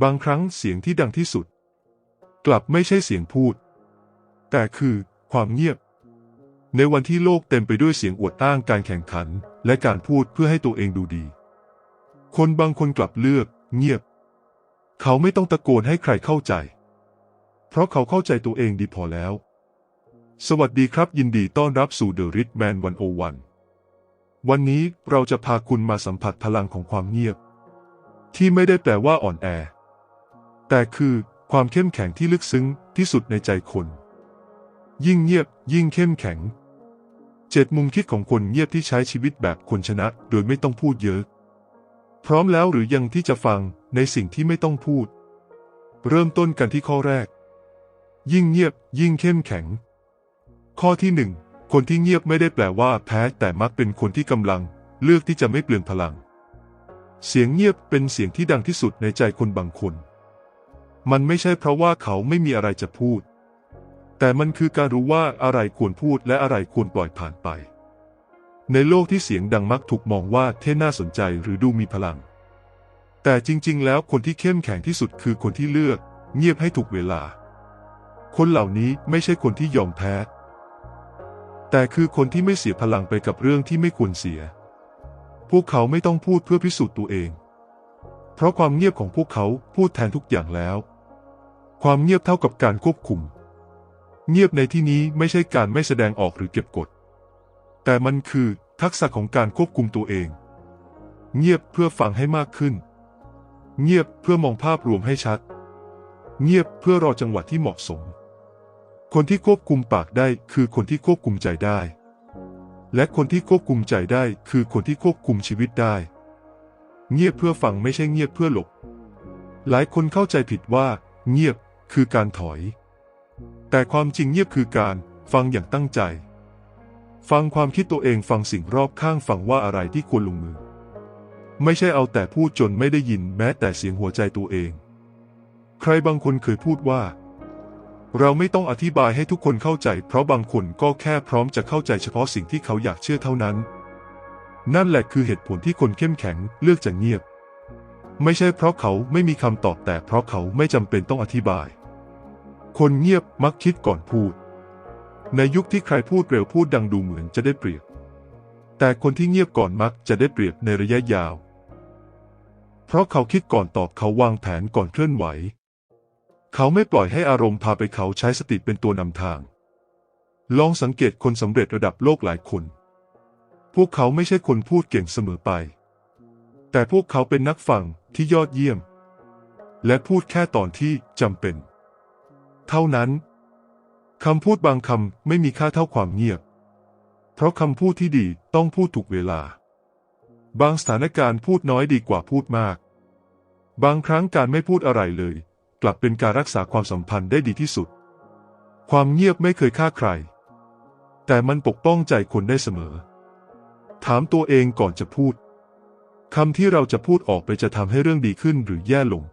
บางครั้งเสียงที่ดังที่สุด กลับไม่ใช่เสียงพูด แต่คือความเงียบ ในวันที่โลกเต็มไปด้วยเสียงอวดอ้างการแข่งขัน และการพูดเพื่อให้ตัวเองดูดี คนบางคนกลับเลือก เงียบ เขาไม่ต้องตะโกนให้ใครเข้าใจ เพราะเขาเข้าใจตัวเองดีพอแล้ว สวัสดีครับยินดีต้อนรับสู่ The Rich Man 101วันนี้เราจะพาคุณมาสัมผัสพลังของความเงียบ ที่ไม่ได้แปลว่าอ่อนแอ แต่คือความเข้มแข็งที่ลึกซึ้งที่สุดในใจคน ยิ่งเงียบ ยิ่งเข้มแข็งเจ็ดมุมคิดของคนเงียบที่ใช้ชีวิตแบบคนชนะ โดยไม่ต้องพูดเยอะ พร้อมแล้วหรือยังที่จะฟังในสิ่งที่ไม่ต้องพูด เริ่มต้นกันที่ข้อแรก ยิ่งเงียบ ยิ่งเข้มแข็ง ข้อที่หนึ่งคนที่เงียบไม่ได้แปลว่าแพ้แต่มักเป็นคนที่กำลัง เลือกที่จะไม่เปลืองพลัง เสียงเงียบเป็นเสียงที่ดังที่สุดในใจคนบางคน มันไม่ใช่เพราะว่าเขาไม่มีอะไรจะพูด แต่มันคือการรู้ว่าอะไรควรพูดและอะไรควรปล่อยผ่านไป ในโลกที่เสียงดังมักถูกมองว่าเท่น่าสนใจหรือดูมีพลัง แต่จริง ๆ แล้วคนที่เข้มแข็งที่สุดคือคนที่เลือก เงียบให้ถูกเวลา คนเหล่านี้ไม่ใช่คนที่ยอมแพ้ แต่คือคนที่ไม่เสียพลังไปกับเรื่องที่ไม่ควรเสีย พวกเขาไม่ต้องพูดเพื่อพิสูจน์ตัวเอง เพราะความเงียบของพวกเขาพูดแทนทุกอย่างแล้ว ความเงียบเท่ากับการควบคุม เงียบในที่นี้ไม่ใช่การไม่แสดงออกหรือเก็บกด แต่มันคือทักษะของการควบคุมตัวเอง เงียบเพื่อฟังให้มากขึ้น เงียบเพื่อมองภาพรวมให้ชัด เงียบเพื่อรอจังหวะที่เหมาะสม คนที่ควบคุมปากได้คือคนที่ควบคุมใจได้ และคนที่ควบคุมใจได้คือคนที่ควบคุมชีวิตได้ เงียบเพื่อฟังไม่ใช่เงียบเพื่อหลบ หลายคนเข้าใจผิดว่า เงียบ คือการถอย แต่ความจริงเงียบคือการฟังอย่างตั้งใจ ฟังความคิดตัวเองฟังสิ่งรอบข้างฟังว่าอะไรที่ควรลงมือ ไม่ใช่เอาแต่พูดจนไม่ได้ยินแม้แต่เสียงหัวใจตัวเอง ใครบางคนเคยพูดว่า เราไม่ต้องอธิบายให้ทุกคนเข้าใจ เพราะบางคนก็แค่พร้อมจะเข้าใจเฉพาะสิ่งที่เขาอยากเชื่อเท่านั้น นั่นแหละคือเหตุผลที่คนเข้มแข็งเลือกจะเงียบ ไม่ใช่เพราะเขาไม่มีคำตอบแต่เพราะเขาไม่จำเป็นต้องอธิบาย คนเงียบมักคิดก่อนพูด ในยุคที่ใครพูดเร็วพูดดังดูเหมือนจะได้เปรียบ แต่คนที่เงียบก่อนมักจะได้เปรียบในระยะยาว เพราะเขาคิดก่อนตอบเขาวางแผนก่อนเคลื่อนไหว เขาไม่ปล่อยให้อารมณ์พาไปเขาใช้สติเป็นตัวนำทาง ลองสังเกตคนสำเร็จระดับโลกหลายคน พวกเขาไม่ใช่คนพูดเก่งเสมอไป แต่พวกเขาเป็นนักฟังที่ยอดเยี่ยม และพูดแค่ตอนที่จำเป็น เท่านั้นคำพูดบางคำไม่มีค่าเท่าความเงียบ เพราะคำพูดที่ดีต้องพูดถูกเวลา บางสถานการณ์พูดน้อยดีกว่าพูดมาก บางครั้งการไม่พูดอะไรเลย กลับเป็นการรักษาความสัมพันธ์ได้ดีที่สุด ความเงียบไม่เคยฆ่าใคร แต่มันปกป้องใจคนได้เสมอ ถามตัวเองก่อนจะพูดคำที่เราจะพูดออกไปจะทำให้เรื่องดีขึ้นหรือแย่ลง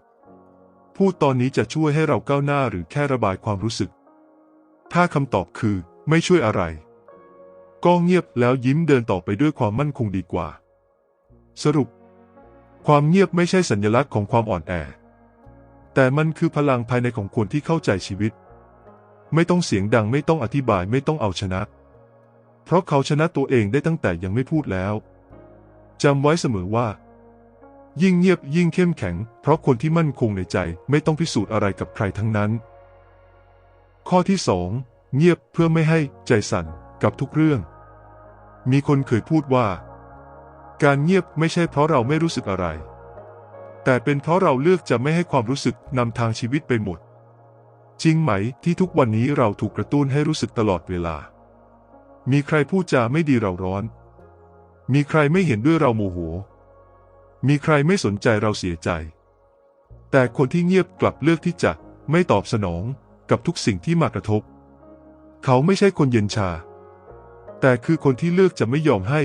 พูดตอนนี้จะช่วยให้เราก้าวหน้าหรือแค่ระบายความรู้สึก ถ้าคำตอบคือไม่ช่วยอะไร ก็เงียบแล้วยิ้มเดินต่อไปด้วยความมั่นคงดีกว่า สรุป ความเงียบไม่ใช่สัญลักษณ์ของความอ่อนแอ แต่มันคือพลังภายในของคนที่เข้าใจชีวิต ไม่ต้องเสียงดังไม่ต้องอธิบายไม่ต้องเอาชนะ เพราะเขาชนะตัวเองได้ตั้งแต่ยังไม่พูดแล้วจำไว้เสมอว่า ยิ่งเงียบยิ่งเข้มแข็ง เพราะคนที่มั่นคงในใจไม่ต้องพิสูจน์อะไรกับใครทั้งนั้น ข้อที่สองเงียบเพื่อไม่ให้ใจสั่นกับทุกเรื่อง มีคนเคยพูดว่า การเงียบไม่ใช่เพราะเราไม่รู้สึกอะไร แต่เป็นเพราะเราเลือกจะไม่ให้ความรู้สึกนำทางชีวิตไปหมด จริงไหมที่ทุกวันนี้เราถูกกระตุ้นให้รู้สึกตลอดเวลา มีใครพูดจาไม่ดีเราร้อน มีใครไม่เห็นด้วยเราโมโห มีใครไม่สนใจเราเสียใจ แต่คนที่เงียบกลับเลือกที่จะไม่ตอบสนองกับทุกสิ่งที่มากระทบ เขาไม่ใช่คนเย็นชา แต่คือคนที่เลือกจะไม่ยอมให้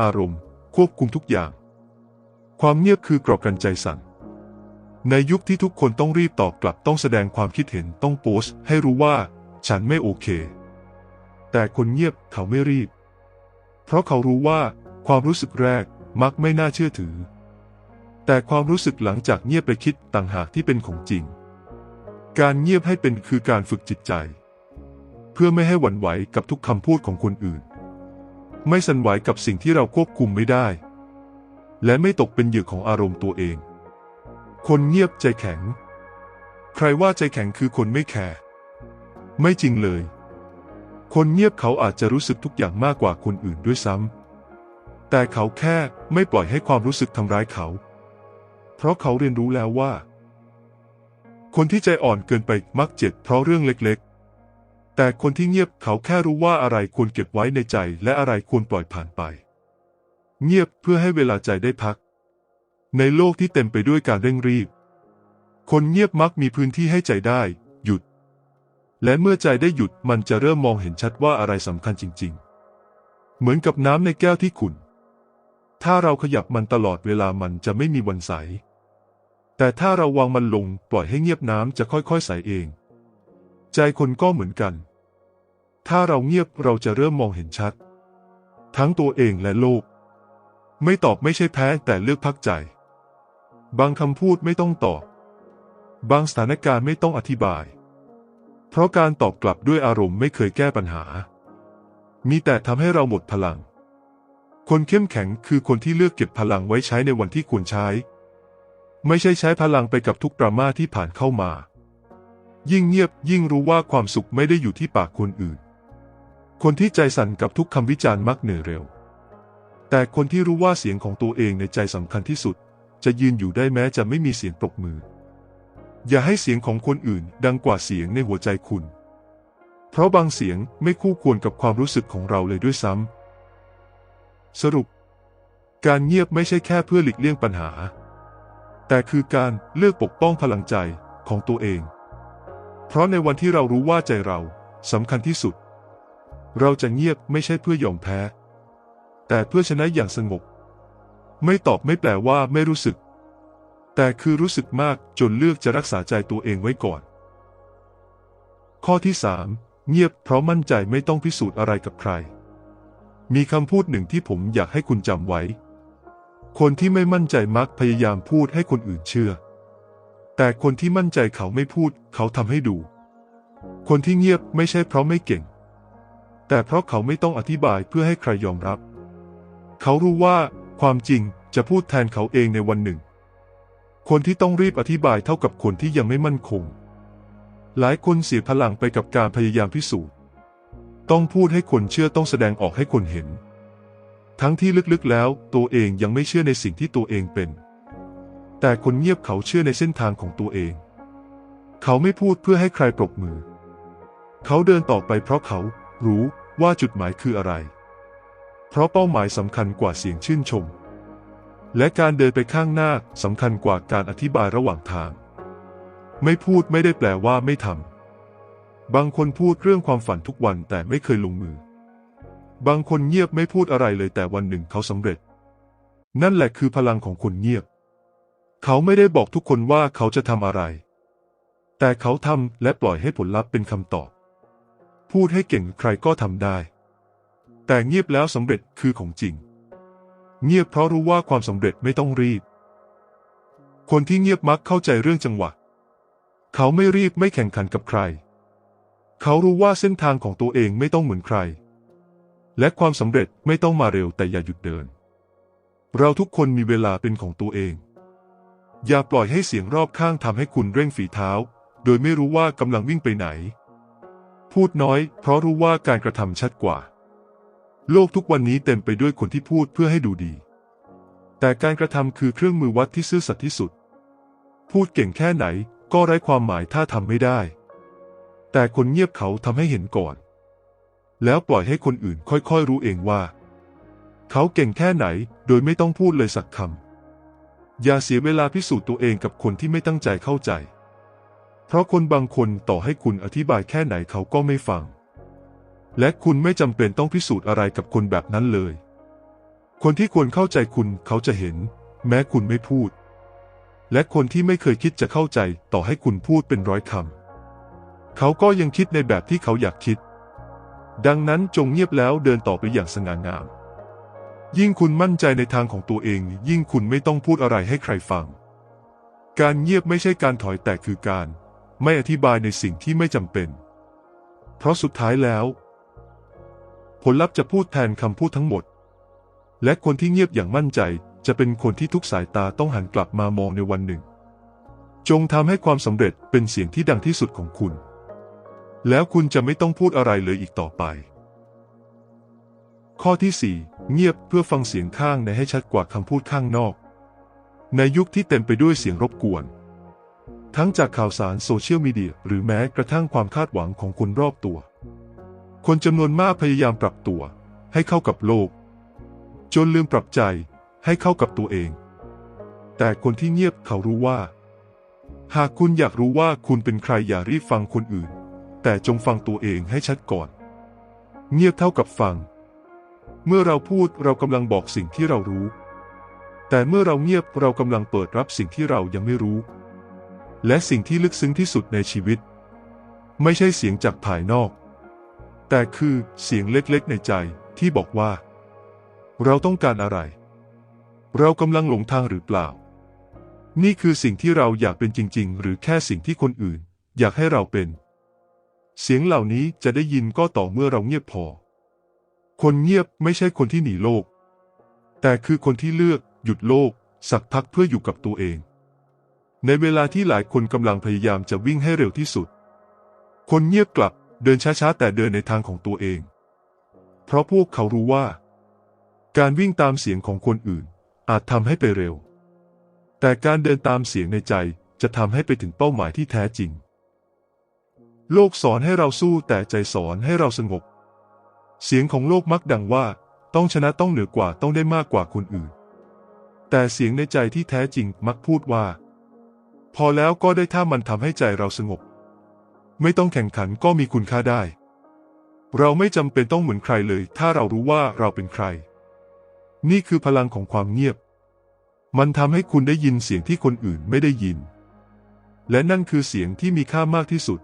อารมณ์ ควบคุมทุกอย่าง ความเงียบคือกรอบกันใจสั่นในยุคที่ทุกคนต้องรีบตอบกลับต้องแสดงความคิดเห็นต้องโพสต์ ให้รู้ว่าฉันไม่โอเค แต่คนเงียบเขาไม่รีบ เพราะเขารู้ว่าความรู้สึกแรกมักไม่น่าเชื่อถือ แต่ความรู้สึกหลังจากเงียบไปคิดต่างหากที่เป็นของจริง การเงียบให้เป็นคือการฝึกจิตใจ เพื่อไม่ให้หวั่นไหวกับทุกคำพูดของคนอื่น ไม่สั่นไหวกับสิ่งที่เราควบคุมไม่ได้ และไม่ตกเป็นเหยื่อของอารมณ์ตัวเอง คนเงียบใจแข็ง ใครว่าใจแข็งคือคนไม่แคร์ไม่จริงเลย คนเงียบเขาอาจจะรู้สึกทุกอย่างมากกว่าคนอื่นด้วยซ้ำแต่เขาแค่ไม่ปล่อยให้ความรู้สึกทำร้ายเขา เพราะเขาเรียนรู้แล้วว่า คนที่ใจอ่อนเกินไปมักเจ็บเพราะเรื่องเล็กๆ แต่คนที่เงียบเขาแค่รู้ว่าอะไรควรเก็บไว้ในใจและอะไรควรปล่อยผ่านไป เงียบเพื่อให้เวลาใจได้พัก ในโลกที่เต็มไปด้วยการเร่งรีบ คนเงียบมักมีพื้นที่ให้ใจได้ หยุด และเมื่อใจได้หยุดมันจะเริ่มมองเห็นชัดว่าอะไรสำคัญจริง ๆ เหมือนกับน้ำในแก้วที่ขุ่นถ้าเราขยับมันตลอดเวลามันจะไม่มีวันใส แต่ถ้าเราวางมันลงปล่อยให้เงียบน้ำจะค่อยๆใสเอง ใจคนก็เหมือนกัน ถ้าเราเงียบเราจะเริ่มมองเห็นชัด ทั้งตัวเองและโลก ไม่ตอบไม่ใช่แพ้แต่เลือกพักใจ บางคำพูดไม่ต้องตอบ บางสถานการณ์ไม่ต้องอธิบาย เพราะการตอบกลับด้วยอารมณ์ไม่เคยแก้ปัญหา มีแต่ทำให้เราหมดพลัง คนเข้มแข็งคือคนที่เลือกเก็บพลังไว้ใช้ในวันที่ควรใช้ ไม่ใช่ใช้พลังไปกับทุกดราม่าที่ผ่านเข้ามา ยิ่งเงียบยิ่งรู้ว่าความสุขไม่ได้อยู่ที่ปากคนอื่น คนที่ใจสั่นกับทุกคำวิจารณ์มักเหนื่อยเร็ว แต่คนที่รู้ว่าเสียงของตัวเองในใจสำคัญที่สุด จะยืนอยู่ได้แม้จะไม่มีเสียงปรบมือ อย่าให้เสียงของคนอื่นดังกว่าเสียงในหัวใจคุณ เพราะบางเสียงไม่คู่ควรกับความรู้สึกของเราเลยด้วยซ้ำสรุป การเงียบไม่ใช่แค่เพื่อหลีกเลี่ยงปัญหา แต่คือการเลือกปกป้องพลังใจของตัวเอง เพราะในวันที่เรารู้ว่าใจเราสำคัญที่สุด เราจะเงียบไม่ใช่เพื่อยอมแพ้ แต่เพื่อชนะอย่างสงบ ไม่ตอบไม่แปลว่าไม่รู้สึก แต่คือรู้สึกมากจนเลือกจะรักษาใจตัวเองไว้ก่อน ข้อที่สามเงียบเพราะมั่นใจไม่ต้องพิสูจน์อะไรกับใคร มีคำพูดหนึ่งที่ผมอยากให้คุณจำไว้ คนที่ไม่มั่นใจมักพยายามพูดให้คนอื่นเชื่อ แต่คนที่มั่นใจเขาไม่พูด เขาทำให้ดู คนที่เงียบไม่ใช่เพราะไม่เก่ง แต่เพราะเขาไม่ต้องอธิบายเพื่อให้ใครยอมรับ เขารู้ว่าความจริงจะพูดแทนเขาเองในวันหนึ่ง คนที่ต้องรีบอธิบายเท่ากับคนที่ยังไม่มั่นคง หลายคนเสียพลังไปกับการพยายามพิสูจน์ ต้องพูดให้คนเชื่อต้องแสดงออกให้คนเห็น ทั้งที่ลึกๆแล้วตัวเองยังไม่เชื่อในสิ่งที่ตัวเองเป็น แต่คนเงียบเขาเชื่อในเส้นทางของตัวเอง เขาไม่พูดเพื่อให้ใครปรบมือ เขาเดินต่อไปเพราะเขารู้ว่าจุดหมายคืออะไร เพราะเป้าหมายสำคัญกว่าเสียงชื่นชม และการเดินไปข้างหน้าสำคัญกว่าการอธิบายระหว่างทาง ไม่พูดไม่ได้แปลว่าไม่ทำบางคนพูดเรื่องความฝันทุกวันแต่ไม่เคยลงมือ บางคนเงียบไม่พูดอะไรเลยแต่วันหนึ่งเขาสำเร็จ นั่นแหละคือพลังของคนเงียบ เขาไม่ได้บอกทุกคนว่าเขาจะทำอะไร แต่เขาทำและปล่อยให้ผลลัพธ์เป็นคำตอบ พูดให้เก่งใครก็ทำได้ แต่เงียบแล้วสำเร็จคือของจริง เงียบเพราะรู้ว่าความสำเร็จไม่ต้องรีบ คนที่เงียบมักเข้าใจเรื่องจังหวะ เขาไม่รีบไม่แข่งขันกับใคร เขารู้ว่าเส้นทางของตัวเองไม่ต้องเหมือนใคร และความสำเร็จไม่ต้องมาเร็วแต่อย่าหยุดเดิน เราทุกคนมีเวลาเป็นของตัวเอง อย่าปล่อยให้เสียงรอบข้างทำให้คุณเร่งฝีเท้า โดยไม่รู้ว่ากำลังวิ่งไปไหน พูดน้อย เพราะรู้ว่าการกระทำชัดกว่า โลกทุกวันนี้เต็มไปด้วยคนที่พูดเพื่อให้ดูดี แต่การกระทำคือเครื่องมือวัดที่ซื่อสัตย์ที่สุด พูดเก่งแค่ไหนก็ไร้ความหมายถ้าทำไม่ได้ แต่คนเงียบเขาทำให้เห็นก่อน แล้วปล่อยให้คนอื่นค่อยๆรู้เองว่า เขาเก่งแค่ไหนโดยไม่ต้องพูดเลยสักคำอย่าเสียเวลาพิสูจน์ตัวเองกับคนที่ไม่ตั้งใจเข้าใจ เพราะคนบางคนต่อให้คุณอธิบายแค่ไหนเขาก็ไม่ฟัง และคุณไม่จำเป็นต้องพิสูจน์อะไรกับคนแบบนั้นเลย คนที่ควรเข้าใจคุณเขาจะเห็น แม้คุณไม่พูด และคนที่ไม่เคยคิดจะเข้าใจต่อให้คุณพูดเป็นร้อยคำเขาก็ยังคิดในแบบที่เขาอยากคิด ดังนั้นจงเงียบแล้วเดินต่อไปอย่างสง่างาม ยิ่งคุณมั่นใจในทางของตัวเอง ยิ่งคุณไม่ต้องพูดอะไรให้ใครฟัง การเงียบไม่ใช่การถอยแต่คือการ ไม่อธิบายในสิ่งที่ไม่จำเป็น เพราะสุดท้ายแล้ว ผลลัพธ์จะพูดแทนคำพูดทั้งหมด และคนที่เงียบอย่างมั่นใจจะเป็นคนที่ทุกสายตาต้องหันกลับมามองในวันหนึ่ง จงทำให้ความสำเร็จเป็นเสียงที่ดังที่สุดของคุณ แล้วคุณจะไม่ต้องพูดอะไรเลยอีกต่อไป ข้อที่ 4 เงียบเพื่อฟังเสียงข้างในให้ชัดกว่าคำพูดข้างนอก ในยุคที่เต็มไปด้วยเสียงรบกวน ทั้งจากข่าวสารโซเชียลมีเดียหรือแม้กระทั่งความคาดหวังของคนรอบตัว คนจำนวนมากพยายามปรับตัว ให้เข้ากับโลก จนลืมปรับใจให้เข้ากับตัวเอง แต่คนที่เงียบเขารู้ว่า หากคุณอยากรู้ว่าคุณเป็นใครอย่ารีบฟังคนอื่น แต่จงฟังตัวเองให้ชัดก่อน เงียบเท่ากับฟัง เมื่อเราพูดเรากำลังบอกสิ่งที่เรารู้ แต่เมื่อเราเงียบเรากำลังเปิดรับสิ่งที่เรายังไม่รู้ และสิ่งที่ลึกซึ้งที่สุดในชีวิต ไม่ใช่เสียงจากภายนอก แต่คือเสียงเล็กๆในใจที่บอกว่า เราต้องการอะไร เรากำลังหลงทางหรือเปล่า นี่คือสิ่งที่เราอยากเป็นจริง ๆ หรือแค่สิ่งที่คนอื่น อยากให้เราเป็น เสียงเหล่านี้จะได้ยินก็ต่อเมื่อเราเงียบพอ คนเงียบไม่ใช่คนที่หนีโลก แต่คือคนที่เลือกหยุดโลก สักพักเพื่ออยู่กับตัวเอง ในเวลาที่หลายคนกำลังพยายามจะวิ่งให้เร็วที่สุด คนเงียบกลับเดินช้าๆแต่เดินในทางของตัวเอง เพราะพวกเขารู้ว่า การวิ่งตามเสียงของคนอื่น อาจทำให้ไปเร็ว แต่การเดินตามเสียงในใจจะทำให้ไปถึงเป้าหมายที่แท้จริง โลกสอนให้เราสู้แต่ใจสอนให้เราสงบ เสียงของโลกมักดังว่า ต้องชนะต้องเหนือกว่าต้องได้มากกว่าคนอื่น แต่เสียงในใจที่แท้จริงมักพูดว่า พอแล้วก็ได้ถ้ามันทำให้ใจเราสงบ ไม่ต้องแข่งขันก็มีคุณค่าได้ เราไม่จำเป็นต้องเหมือนใครเลย ถ้าเรารู้ว่าเราเป็นใคร นี่คือพลังของความเงียบ มันทำให้คุณได้ยินเสียงที่คนอื่นไม่ได้ยิน และนั่นคือเสียงที่มีค่ามากที่สุด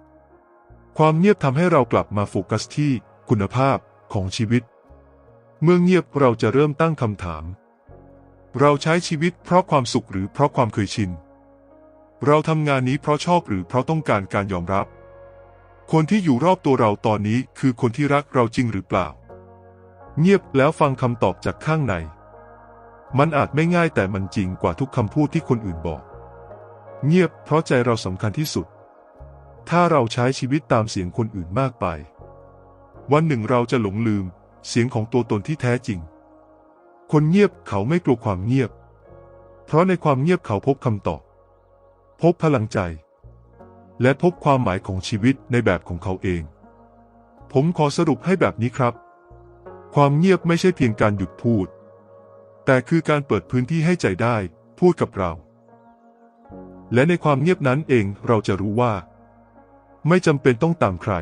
ความเงียบทำให้เรากลับมาโฟกัสที่คุณภาพของชีวิต เมื่อเงียบเราจะเริ่มตั้งคำถาม เราใช้ชีวิตเพราะความสุขหรือเพราะความเคยชิน เราทำงานนี้เพราะชอบหรือเพราะต้องการการยอมรับ คนที่อยู่รอบตัวเราตอนนี้คือคนที่รักเราจริงหรือเปล่า เงียบแล้วฟังคำตอบจากข้างใน มันอาจไม่ง่ายแต่มันจริงกว่าทุกคำพูดที่คนอื่นบอก เงียบเพราะใจเราสำคัญที่สุด ถ้าเราใช้ชีวิตตามเสียงคนอื่นมากไป วันหนึ่งเราจะหลงลืมเสียงของตัวตนที่แท้จริง คนเงียบเขาไม่กลัวความเงียบ เพราะในความเงียบเขาพบคำตอบ พบพลังใจ และพบความหมายของชีวิตในแบบของเขาเอง ผมขอสรุปให้แบบนี้ครับ ความเงียบไม่ใช่เพียงการหยุดพูด แต่คือการเปิดพื้นที่ให้ใจได้พูดกับเรา และในความเงียบนั้นเองเราจะรู้ว่า ไม่จำเป็นต้องตามใคร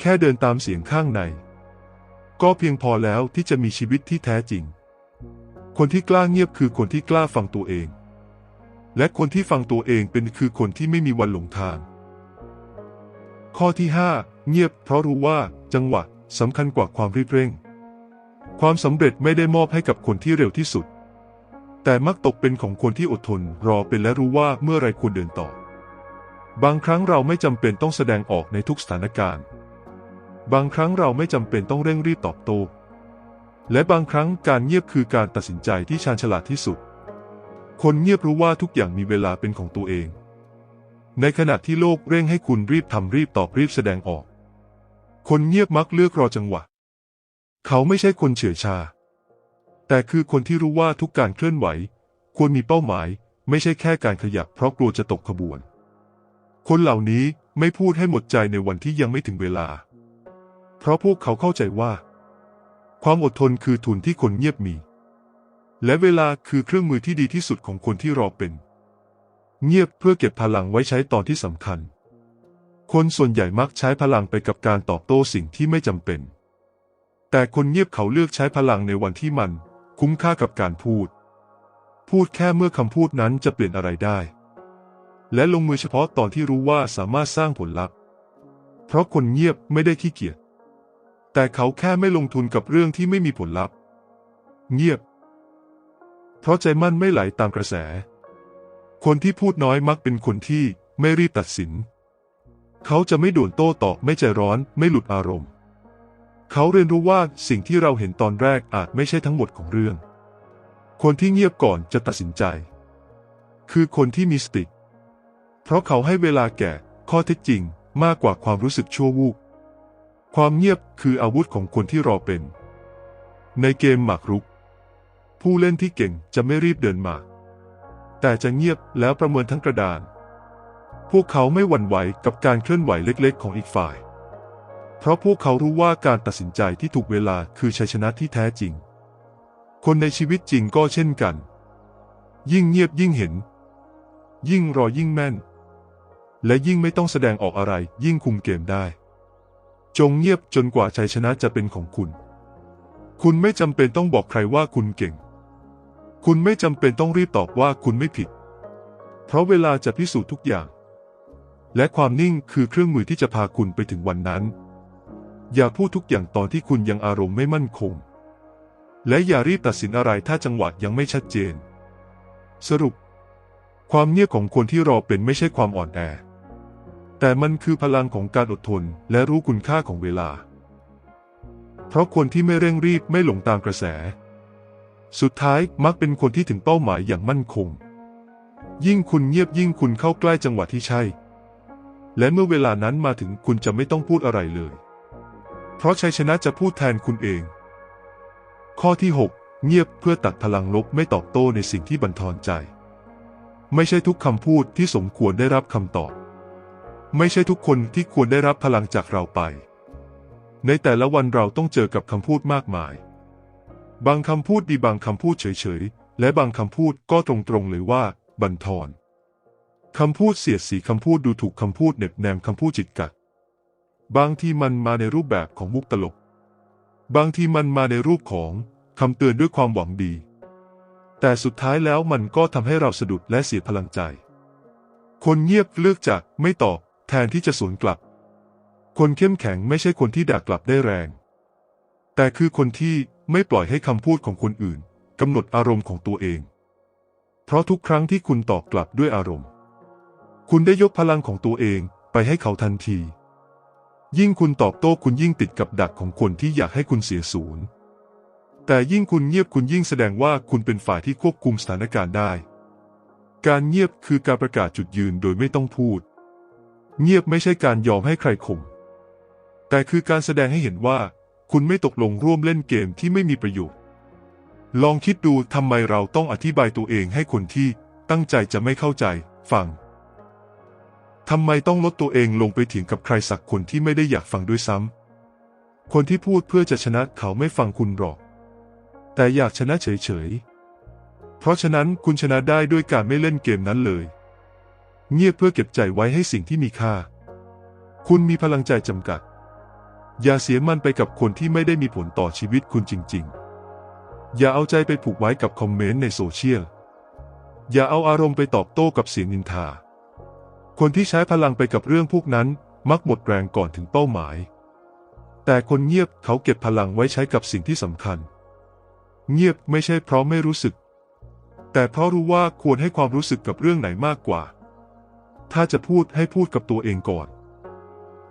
แค่เดินตามเสียงข้างใน ก็เพียงพอแล้วที่จะมีชีวิตที่แท้จริง คนที่กล้าเงียบคือคนที่กล้าฟังตัวเอง และคนที่ฟังตัวเองเป็นคือคนที่ไม่มีวันหลงทาง ข้อที่ 5 เงียบเพราะรู้ว่าจังหวะสำคัญกว่าความรีบเร่ง ความสำเร็จไม่ได้มอบให้กับคนที่เร็วที่สุด แต่มักตกเป็นของคนที่อดทนรอเป็นและรู้ว่าเมื่อไรควรเดินต่อ บางครั้งเราไม่จำเป็นต้องแสดงออกในทุกสถานการณ์ บางครั้งเราไม่จำเป็นต้องเร่งรีบตอบโต้ และบางครั้งการเงียบคือการตัดสินใจที่ชาญฉลาดที่สุด คนเงียบรู้ว่าทุกอย่างมีเวลาเป็นของตัวเอง ในขณะที่โลกเร่งให้คุณรีบทำรีบตอบรีบแสดงออก คนเงียบมักเลือกรอจังหวะ เขาไม่ใช่คนเฉื่อยชา แต่คือคนที่รู้ว่าทุกการเคลื่อนไหว ควรมีเป้าหมาย ไม่ใช่แค่การขยับเพราะกลัวจะตกขบวน คนเหล่านี้ไม่พูดให้หมดใจในวันที่ยังไม่ถึงเวลา เพราะพวกเขาเข้าใจว่า ความอดทนคือทุนที่คนเงียบมี และเวลาคือเครื่องมือที่ดีที่สุดของคนที่รอเป็น เงียบเพื่อเก็บพลังไว้ใช้ตอนที่สำคัญ คนส่วนใหญ่มักใช้พลังไปกับการตอบโต้สิ่งที่ไม่จำเป็น แต่คนเงียบเขาเลือกใช้พลังในวันที่มัน คุ้มค่ากับการพูด พูดแค่เมื่อคำพูดนั้นจะเปลี่ยนอะไรได้ และลงมือเฉพาะตอนที่รู้ว่าสามารถสร้างผลลัพธ์ เพราะคนเงียบไม่ได้ขี้เกียจ แต่เขาแค่ไม่ลงทุนกับเรื่องที่ไม่มีผลลัพธ์ เงียบ เพราะใจมั่นไม่ไหลตามกระแส คนที่พูดน้อยมักเป็นคนที่ไม่รีบตัดสิน เขาจะไม่ด่วนโต้ตอบไม่ใจร้อนไม่หลุดอารมณ์ เขาเรียนรู้ว่าสิ่งที่เราเห็นตอนแรกอาจไม่ใช่ทั้งหมดของเรื่อง คนที่เงียบก่อนจะตัดสินใจ คือคนที่มีสติ ราะเขาให้เวลาแก่ข้อเท็จจริงมากกว่าความรู้สึกชั่ววูบความเงียบคืออาวุธของคนที่รอเป็น ในเกมหมากรุก ผู้เล่นที่เก่งจะไม่รีบเดินหมากแต่จะเงียบแล้วประเมินทั้งกระดาน พวกเขาไม่หวั่นไหวกับการเคลื่อนไหวเล็กๆ ของอีกฝ่าย เพราะพวกเขารู้ว่าการตัดสินใจที่ถูกเวลาคือชัยชนะที่แท้จริง คนในชีวิตจริงก็เช่นกัน ยิ่งเงียบยิ่งเห็น ยิ่งรอยิ่งแม่น และยิ่งไม่ต้องแสดงออกอะไร ยิ่งคุมเกมได้ จงเงียบจนกว่าชัยชนะจะเป็นของคุณ คุณไม่จำเป็นต้องบอกใครว่าคุณเก่ง คุณไม่จำเป็นต้องรีบตอบว่าคุณไม่ผิด เพราะเวลาจะพิสูจน์ทุกอย่าง และความนิ่งคือเครื่องมือที่จะพาคุณไปถึงวันนั้น อย่าพูดทุกอย่างตอนที่คุณยังอารมณ์ไม่มั่นคง และอย่ารีบตัดสินอะไรถ้าจังหวะยังไม่ชัดเจน สรุปความเงียบของคนที่รอเป็นไม่ใช่ความอ่อนแอ แต่มันคือพลังของการอดทนและรู้คุณค่าของเวลา เพราะคนที่ไม่เร่งรีบไม่หลงตามกระแส สุดท้ายมักเป็นคนที่ถึงเป้าหมายอย่างมั่นคง ยิ่งคุณเงียบยิ่งคุณเข้าใกล้จังหวะที่ใช่ และเมื่อเวลานั้นมาถึงคุณจะไม่ต้องพูดอะไรเลย เพราะชัยชนะจะพูดแทนคุณเอง ข้อที่ 6 เงียบเพื่อตัดพลังลบไม่ตอบโต้ในสิ่งที่บันทอนใจ ไม่ใช่ทุกคำพูดที่สมควรได้รับคำตอบ ไม่ใช่ทุกคนที่ควรได้รับพลังจากเราไป ในแต่ละวันเราต้องเจอกับคำพูดมากมาย บางคำพูดดีบางคำพูดเฉยๆ และบางคำพูดก็ตรงๆเลยว่า บันทอนคำพูดเสียดสีคำพูดดูถูกคำพูดเหน็บแนมคำพูดจิตกัด บางทีมันมาในรูปแบบของมุกตลก บางทีมันมาในรูปของคำเตือนด้วยความหวังดี แต่สุดท้ายแล้วมันก็ทำให้เราสะดุดและเสียพลังใจ คนเงียบเลือกจากไม่ตอบ แทนที่จะสวนกลับ คนเข้มแข็งไม่ใช่คนที่ด่ากลับได้แรง แต่คือคนที่ไม่ปล่อยให้คำพูดของคนอื่นกำหนดอารมณ์ของตัวเอง เพราะทุกครั้งที่คุณตอบกลับด้วยอารมณ์ คุณได้ยกพลังของตัวเองไปให้เขาทันที ยิ่งคุณตอบโต้คุณยิ่งติดกับดักของคนที่อยากให้คุณเสียศูนย์ แต่ยิ่งคุณเงียบคุณยิ่งแสดงว่าคุณเป็นฝ่ายที่ควบคุมสถานการณ์ได้ การเงียบคือการประกาศจุดยืนโดยไม่ต้องพูด เงียบไม่ใช่การยอมให้ใครข่มแต่คือการแสดงให้เห็นว่า คุณไม่ตกลงร่วมเล่นเกมที่ไม่มีประโยชน์ ลองคิดดูทำไมเราต้องอธิบายตัวเองให้คนที่ตั้งใจจะไม่เข้าใจ ฟังทำไมต้องลดตัวเองลงไปเถียงกับใครสักคนที่ไม่ได้อยากฟังด้วยซ้ำคนที่พูดเพื่อจะชนะเขาไม่ฟังคุณหรอก แต่อยากชนะเฉยๆ เพราะฉะนั้นคุณชนะได้ด้วยการไม่เล่นเกมนั้นเลย เงียบเพื่อเก็บใจไว้ให้สิ่งที่มีค่า คุณมีพลังใจจำกัด อย่าเสียมันไปกับคนที่ไม่ได้มีผลต่อชีวิตคุณจริง ๆ อย่าเอาใจไปผูกไว้กับคอมเมนต์ในโซเชียล อย่าเอาอารมณ์ไปตอบโต้กับเสียงนินทา คนที่ใช้พลังไปกับเรื่องพวกนั้นมักหมดแรงก่อนถึงเป้าหมาย แต่คนเงียบเขาเก็บพลังไว้ใช้กับสิ่งที่สำคัญ เงียบไม่ใช่เพราะไม่รู้สึก แต่เพราะรู้ว่าควรให้ความรู้สึกกับเรื่องไหนมากกว่า ถ้าจะพูดให้พูดกับตัวเองก่อน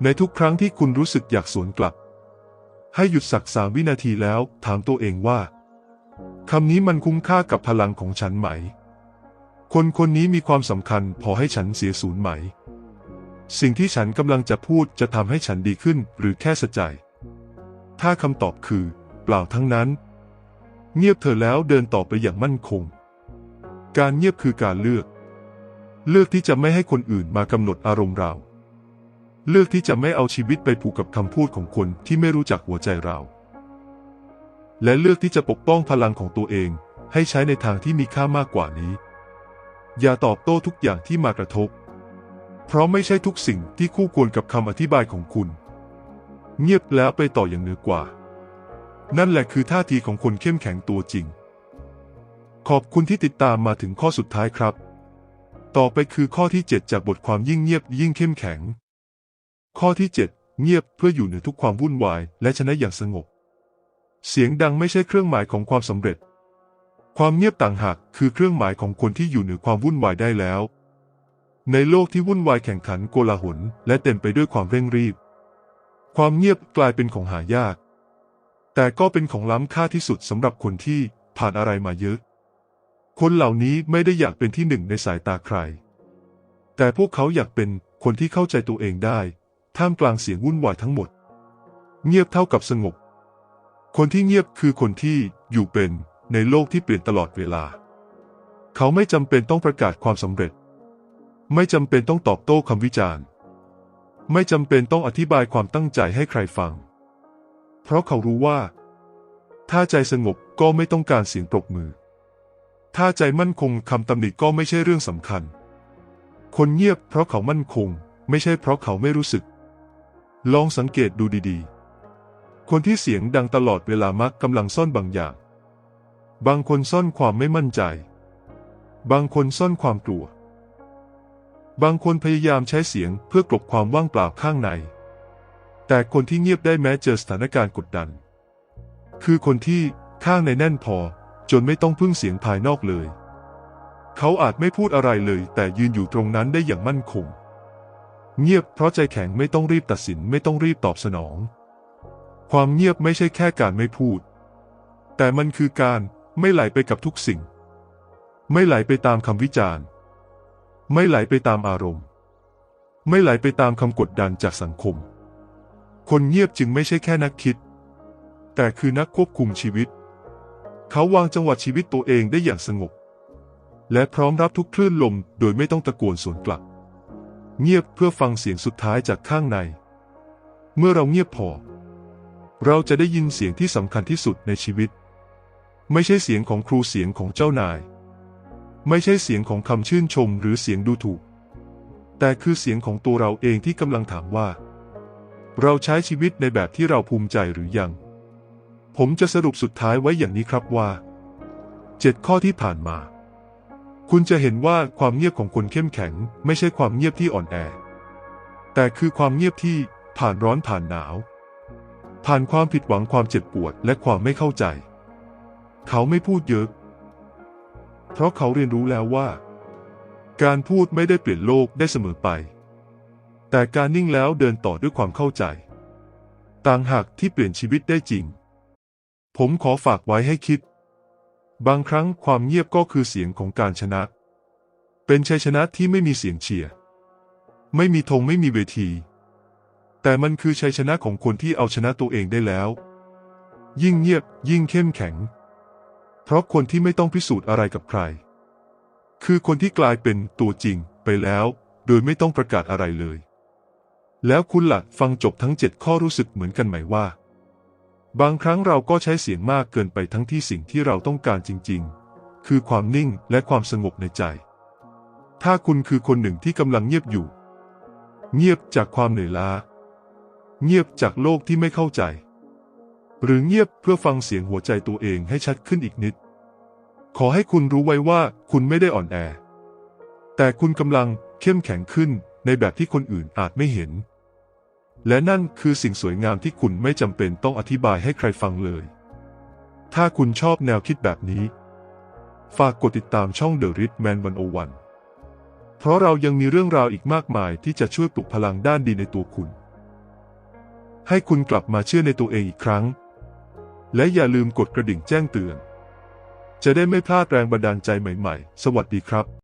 ในทุกครั้งที่คุณรู้สึกอยากสวนกลับ ให้หยุดสักสามวินาทีแล้ว ถามตัวเองว่าคำนี้มันคุ้มค่ากับพลังของฉันไหม คนคนนี้มีความสำคัญพอให้ฉันเสียศูนย์ไหม สิ่งที่ฉันกำลังจะพูดจะทำให้ฉันดีขึ้นหรือแค่สะใจ ถ้าคำตอบคือ เปล่าทั้งนั้น เงียบเธอแล้วเดินต่อไปอย่างมั่นคง การเงียบคือการเลือก เลือกที่จะไม่ให้คนอื่นมากำหนดอารมณ์เรา เลือกที่จะไม่เอาชีวิตไปผูกกับคำพูดของคนที่ไม่รู้จักหัวใจเรา และเลือกที่จะปกป้องพลังของตัวเองให้ใช้ในทางที่มีค่ามากกว่านี้ อย่าตอบโต้ทุกอย่างที่มากระทบ เพราะไม่ใช่ทุกสิ่งที่คู่ควรกับคำอธิบายของคุณ เงียบแล้วไปต่ออย่างเหนือกว่า นั่นแหละคือท่าทีของคนเข้มแข็งตัวจริง ขอบคุณที่ติดตามมาถึงข้อสุดท้ายครับ ต่อไปคือข้อที่ 7 จากบทความยิ่งเงียบยิ่งเข้มแข็ง ข้อที่ 7 เงียบเพื่ออยู่เหนือทุกความวุ่นวาย และชนะอย่างสงบ เสียงดังไม่ใช่เครื่องหมายของความสำเร็จ ความเงียบต่างหากคือเครื่องหมายของคนที่อยู่เหนือความวุ่นวายได้แล้ว ในโลกที่วุ่นวายแข่งขันโกลาหลและเต็มไปด้วยความเร่งรีบ ความเงียบกลายเป็นของหายาก แต่ก็เป็นของล้ำค่าที่สุดสำหรับคนที่ผ่านอะไรมาเยอะ คนเหล่านี้ไม่ได้อยากเป็นที่หนึ่งในสายตาใคร แต่พวกเขาอยากเป็นคนที่เข้าใจตัวเองได้ ท่ามกลางเสียงวุ่นวายทั้งหมด เงียบเท่ากับสงบ คนที่เงียบคือคนที่อยู่เป็นในโลกที่เปลี่ยนตลอดเวลา เขาไม่จำเป็นต้องประกาศความสำเร็จ ไม่จำเป็นต้องตอบโต้คำวิจารณ์ ไม่จำเป็นต้องอธิบายความตั้งใจให้ใครฟัง เพราะเขารู้ว่า ถ้าใจสงบก็ไม่ต้องการเสียงปรบมือ ถ้าใจมั่นคงคำตำหนิก็ไม่ใช่เรื่องสำคัญ คนเงียบเพราะเขามั่นคง ไม่ใช่เพราะเขาไม่รู้สึก ลองสังเกตดูดีๆ คนที่เสียงดังตลอดเวลามักกำลังซ่อนบางอย่าง บางคนซ่อนความไม่มั่นใจ บางคนซ่อนความกลัว บางคนพยายามใช้เสียงเพื่อกลบความว่างเปล่าข้างใน แต่คนที่เงียบได้แม้เจอสถานการณ์กดดัน คือคนที่ข้างในแน่นพอ จนไม่ต้องพึ่งเสียงภายนอกเลย เขาอาจไม่พูดอะไรเลย แต่ยืนอยู่ตรงนั้นได้อย่างมั่นคง เงียบเพราะใจแข็งไม่ต้องรีบตัดสินไม่ต้องรีบตอบสนอง ความเงียบไม่ใช่แค่การไม่พูด แต่มันคือการไม่ไหลไปกับทุกสิ่ง ไม่ไหลไปตามคำวิจารณ์ ไม่ไหลไปตามอารมณ์ ไม่ไหลไปตามคำกดดันจากสังคม คนเงียบจึงไม่ใช่แค่นักคิด แต่คือนักควบคุมชีวิต เขาวางจังหวะชีวิตตัวเองได้อย่างสงบ และพร้อมรับทุกคลื่นลมโดยไม่ต้องตะโกนสวนกลับ เงียบเพื่อฟังเสียงสุดท้ายจากข้างใน เมื่อเราเงียบพอ เราจะได้ยินเสียงที่สำคัญที่สุดในชีวิต ไม่ใช่เสียงของครูเสียงของเจ้านาย ไม่ใช่เสียงของคำชื่นชมหรือเสียงดูถูก แต่คือเสียงของตัวเราเองที่กำลังถามว่า เราใช้ชีวิตในแบบที่เราภูมิใจหรือยัง ผมจะสรุปสุดท้ายไว้อย่างนี้ครับว่าเจ็ดข้อที่ผ่านมา คุณจะเห็นว่าความเงียบของคนเข้มแข็ง ไม่ใช่ความเงียบที่อ่อนแอ แต่คือความเงียบที่ผ่านร้อนผ่านหนาว ผ่านความผิดหวังความเจ็บปวดและความไม่เข้าใจ เขาไม่พูดเยอะ เพราะเขาเรียนรู้แล้วว่า การพูดไม่ได้เปลี่ยนโลกได้เสมอไป แต่การนิ่งแล้วเดินต่อด้วยความเข้าใจ ต่างหากที่เปลี่ยนชีวิตได้จริง ผมขอฝากไว้ให้คิด บางครั้งความเงียบก็คือเสียงของการชนะ เป็นชัยชนะที่ไม่มีเสียงเชียร์ไม่มีธงไม่มีเวที แต่มันคือชัยชนะของคนที่เอาชนะตัวเองได้แล้ว ยิ่งเงียบยิ่งเข้มแข็ง เพราะคนที่ไม่ต้องพิสูจน์อะไรกับใคร คือคนที่กลายเป็นตัวจริงไปแล้ว โดยไม่ต้องประกาศอะไรเลย แล้วคุณล่ะฟังจบทั้งเจ็ดข้อรู้สึกเหมือนกันไหมว่า บางครั้งเราก็ใช้เสียงมากเกินไปทั้งที่สิ่งที่เราต้องการจริง ๆ คือความนิ่งและความสงบในใจ ถ้าคุณคือคนหนึ่งที่กำลังเงียบอยู่ เงียบจากความเหนื่อยล้า เงียบจากโลกที่ไม่เข้าใจ หรือเงียบเพื่อฟังเสียงหัวใจตัวเองให้ชัดขึ้นอีกนิด ขอให้คุณรู้ไว้ว่าคุณไม่ได้อ่อนแอ แต่คุณกำลังเข้มแข็งขึ้นในแบบที่คนอื่นอาจไม่เห็น และนั่นคือสิ่งสวยงามที่คุณไม่จำเป็นต้องอธิบายให้ใครฟังเลย ถ้าคุณชอบแนวคิดแบบนี้ ฝากกดติดตามช่อง The Rich Man 101 เพราะเรายังมีเรื่องราวอีกมากมายที่จะช่วยปลุกพลังด้านดีในตัวคุณ ให้คุณกลับมาเชื่อในตัวเองอีกครั้ง และอย่าลืมกดกระดิ่งแจ้งเตือน จะได้ไม่พลาดแรงบันดาลใจใหม่ ๆ สวัสดีครับ